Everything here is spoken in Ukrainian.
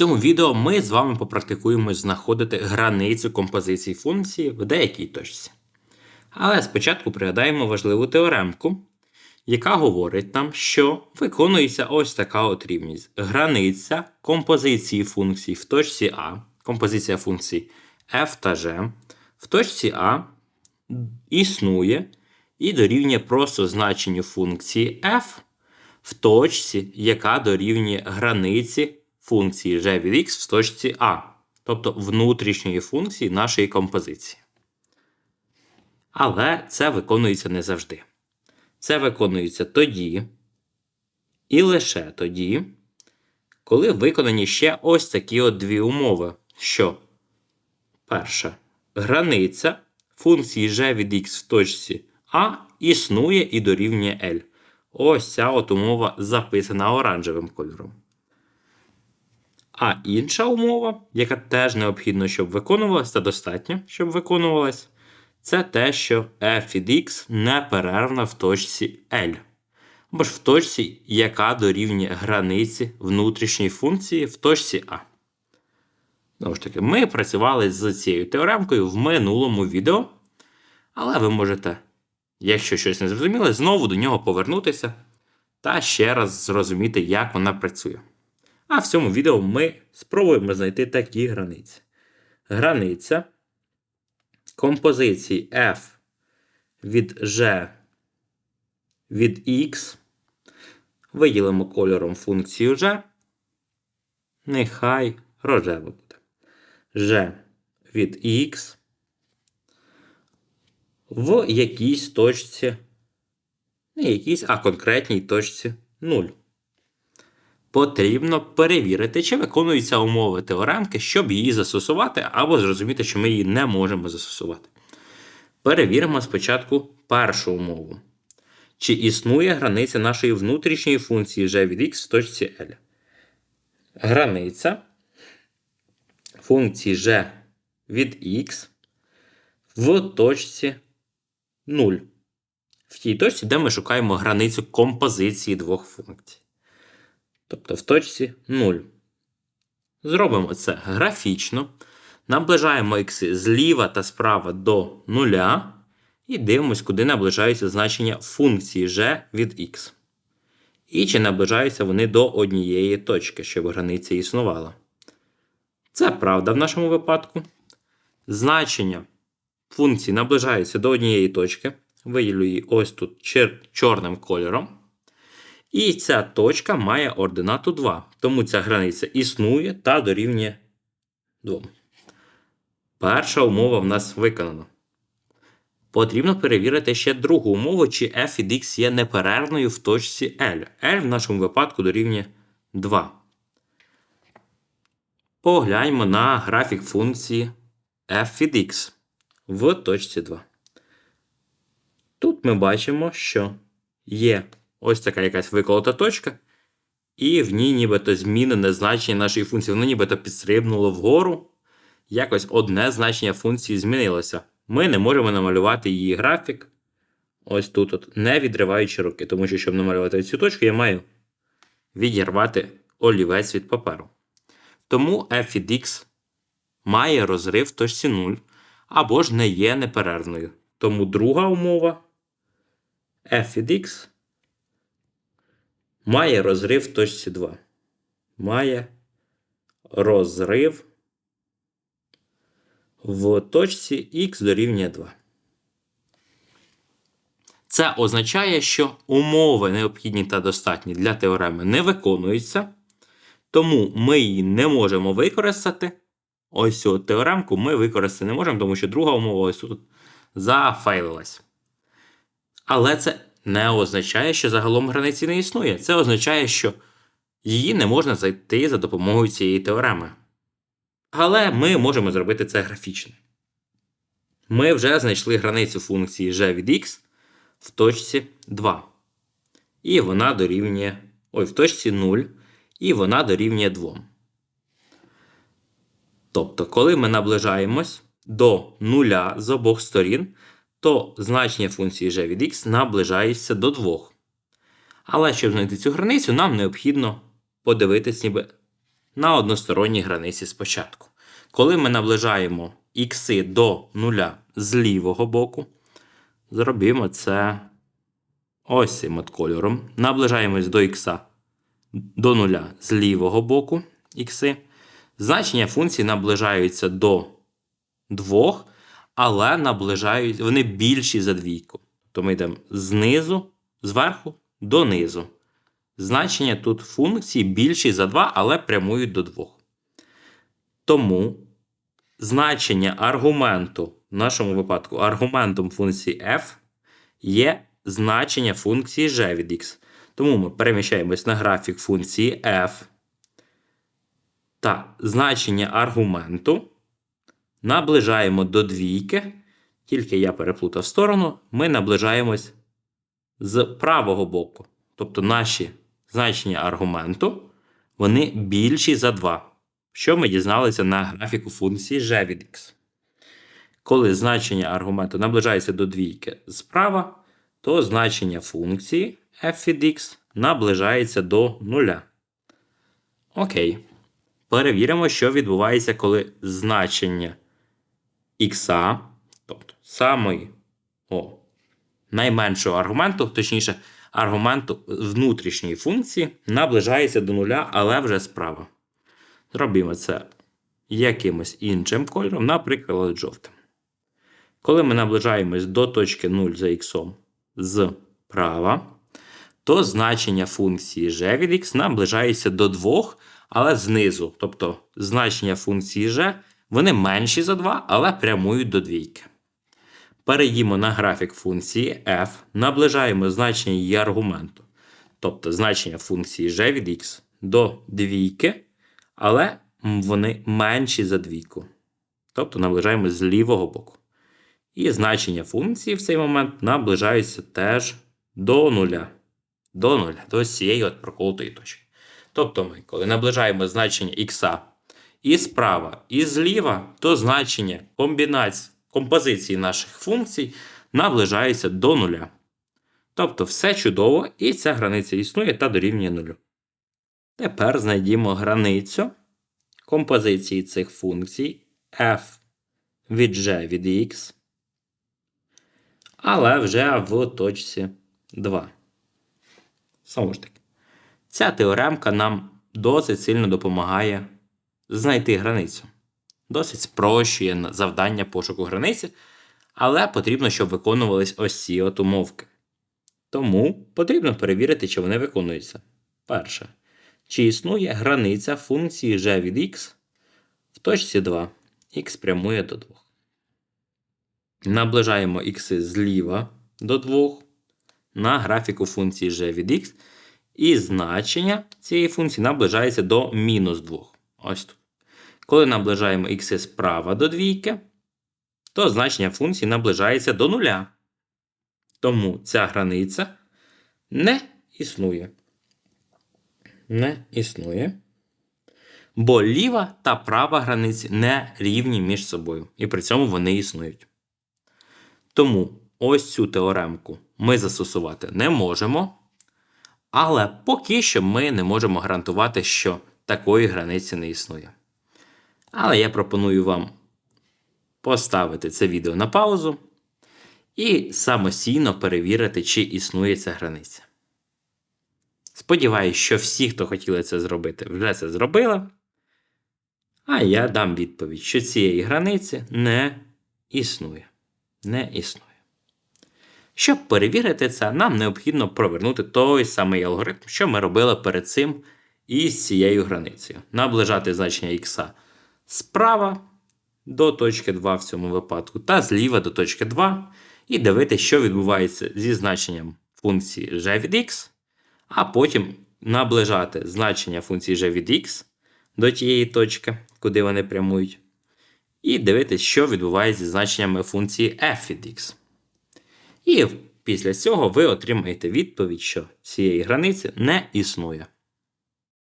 цьому відео ми з вами попрактикуємо знаходити границю композиції функції в деякій точці. Але спочатку пригадаємо важливу теоремку, яка говорить нам, що виконується ось така от рівність. Границя композиції функцій в точці А, композиція функцій f та g, в точці А існує і дорівнює просто значенню функції f в точці, яка дорівнює границі функції g від x в точці А, тобто внутрішньої функції нашої композиції. Але це виконується не завжди. Це виконується тоді і лише тоді, коли виконані ще ось такі от дві умови, що перша границя функції g від x в точці А існує і дорівнює L. Ось ця от умова записана оранжевим кольором. А інша умова, яка теж необхідно, щоб виконувалась, та достатньо, щоб виконувалась, це те, що f від x неперервна в точці L. Або ж в точці, яка дорівнює границі внутрішньої функції в точці А. Знову ж таки, ми працювали з цією теоремкою в минулому відео. Але ви можете, якщо щось не зрозуміло, знову до нього повернутися та ще раз зрозуміти, як вона працює. А в цьому відео ми спробуємо знайти такі границі. Границя композиції f від g від x. Виділимо кольором функцію g. Нехай рожева буде. g від x в якійсь точці, не якійсь, а конкретній точці 0. Потрібно перевірити, чи виконуються умови теоремки, щоб її застосувати, або зрозуміти, що ми її не можемо застосувати. Перевіримо спочатку першу умову. Чи існує границя нашої внутрішньої функції g від x в точці L? Границя функції g від x в точці 0. В тій точці, де ми шукаємо границю композиції двох функцій. Тобто в точці 0. Зробимо це графічно. Наближаємо ікси зліва та справа до 0. І дивимось, куди наближаються значення функції g від x. І чи наближаються вони до однієї точки, щоб границя існувала. Це правда в нашому випадку. Значення функції наближаються до однієї точки. Виділю її ось тут чорним кольором. І ця точка має ординату 2. Тому ця границя існує та дорівнює 2. Перша умова в нас виконана. Потрібно перевірити ще другу умову, чи f від x є неперервною в точці L. L в нашому випадку дорівнює 2. Погляньмо на графік функції f від x в точці 2. Тут ми бачимо, що є ось така якась виколота точка, і в ній нібито змінене значення нашої функції. Воно нібито підстрибнуло вгору. Якось одне значення функції змінилося. Ми не можемо намалювати її графік. Ось тут, от, не відриваючи руки. Тому що, щоб намалювати цю точку, я маю відірвати олівець від паперу. Тому f від x має розрив в точці 0 або ж не є неперервною. Тому друга умова f від x має розрив в точці 2. Має розрив в точці x дорівнює 2. Це означає, що умови необхідні та достатні для теореми не виконуються, тому ми її не можемо використати. Ось цю теоремку ми використати не можемо, тому що друга умова ось тут зафейлилась. Але це не означає, що загалом границі не існує. Це означає, що її не можна зайти за допомогою цієї теореми. Але ми можемо зробити це графічно. Ми вже знайшли границю функції g від x в точці 2. І вона дорівнює. Ой, в точці 0. І вона дорівнює 2. Тобто, коли ми наближаємось до нуля з обох сторін, то значення функції g від x наближається до 2. Але щоб знайти цю границю, нам необхідно подивитись, ніби на односторонній границі спочатку. Коли ми наближаємо ікси до нуля з лівого боку, зробимо це ось цим от кольором. Наближаємось до ікса до нуля з лівого боку ікси. Значення функції наближаються до 2, але наближають, вони більші за двійку. То ми йдемо знизу, зверху до низу. Значення тут функції більші за 2, але прямують до 2. Тому значення аргументу, в нашому випадку, аргументом функції f є значення функції g від x. Тому ми переміщаємось на графік функції f. Та значення аргументу наближаємо до двійки. Тільки я переплутав сторону, ми наближаємось з правого боку. Тобто наші значення аргументу вони більші за 2. Що ми дізналися на графіку функції g від x. Коли значення аргументу наближається до двійки справа, то значення функції f від x наближається до нуля. Окей. Перевіримо, що відбувається, коли значення х, тобто самої о, найменшого аргументу, точніше, аргументу внутрішньої функції, наближається до нуля, але вже справа. Зробимо це якимось іншим кольором, наприклад, жовтим. Коли ми наближаємось до точки 0 за х зправа, то значення функції g від x наближається до 2, але знизу. Тобто значення функції g вони менші за 2, але прямують до двійки. Перейдімо на графік функції f, наближаємо значення її аргументу, тобто значення функції g від x до двійки, але вони менші за двійку. Тобто наближаємо з лівого боку. І значення функції в цей момент наближаються теж до нуля. До нуля, до цієї от проколотої точки. Тобто ми, коли наближаємо значення х і справа, і зліва, то значення комбінації, композиції наших функцій наближається до нуля. Тобто все чудово, і ця границя існує та дорівнює нулю. Тепер знайдімо границю композиції цих функцій f від g від x, але вже в точці 2. Знову ж таки, ця теоремка нам досить сильно допомагає знайти границю. Досить спрощує завдання пошуку границі, але потрібно, щоб виконувались ось ці от умовки. Тому потрібно перевірити, чи вони виконуються. Перше. Чи існує границя функції g від x в точці 2. Х прямує до 2. Наближаємо х зліва до 2 на графіку функції g від x. І значення цієї функції наближається до мінус 2. Ось тут. Коли наближаємо х справа до двійки, то значення функції наближається до нуля. Тому ця границя не існує. Не існує. Бо ліва та права границі не рівні між собою. І при цьому вони існують. Тому ось цю теоремку ми застосувати не можемо. Але поки що ми не можемо гарантувати, що такої границі не існує. Але я пропоную вам поставити це відео на паузу і самостійно перевірити, чи існує ця границя. Сподіваюсь, що всі, хто хотіли це зробити, вже це зробили. А я дам відповідь, що цієї границі не існує. Не існує. Щоб перевірити це, нам необхідно провернути той самий алгоритм, що ми робили перед цим із цією границею. Наближати значення х справа до точки 2 в цьому випадку, та зліва до точки 2, і дивитися, що відбувається зі значенням функції g від x, а потім наближати значення функції g від x до тієї точки, куди вони прямують. І дивитися, що відбувається зі значеннями функції f від x. І після цього ви отримаєте відповідь, що цієї границі не існує.